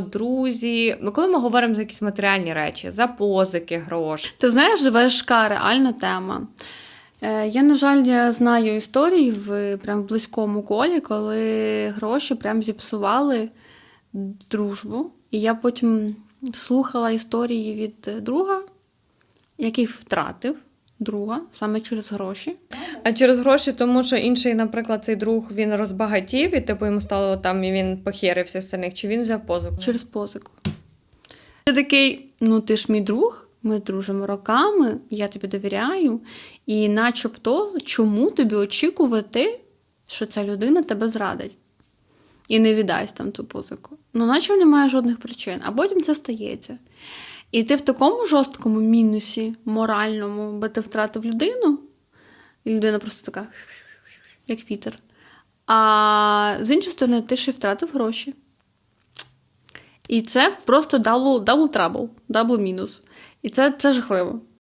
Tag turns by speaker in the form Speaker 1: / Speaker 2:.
Speaker 1: друзі. Ну, коли ми говоримо за якісь матеріальні речі, за позики, гроші.
Speaker 2: Ти знаєш, важка реальна тема. Е, Я, на жаль, я знаю історії в прям в близькому колі, коли гроші прям зіпсували дружбу. І я потім слухала історії від друга, який втратив друга саме через гроші.
Speaker 1: А через гроші, тому що інший, наприклад, цей друг він розбагатів, і типу йому стало там, і він похерився в них, чи він взяв позику.
Speaker 2: через позику. Ти такий, ну ти ж мій друг, ми дружимо роками, я тобі довіряю, і начебто, чому тобі очікувати, що ця людина тебе зрадить і не віддасть там ту позику? Ну, наче немає жодних причин, а потім це стається. І ти в такому жорсткому мінусі, моральному, бо ти втратив людину, і людина просто така, як вітер. А з іншої сторони, ти ще втратив гроші. І це просто дабл трабл, дабл мінус. І це, це жахливо.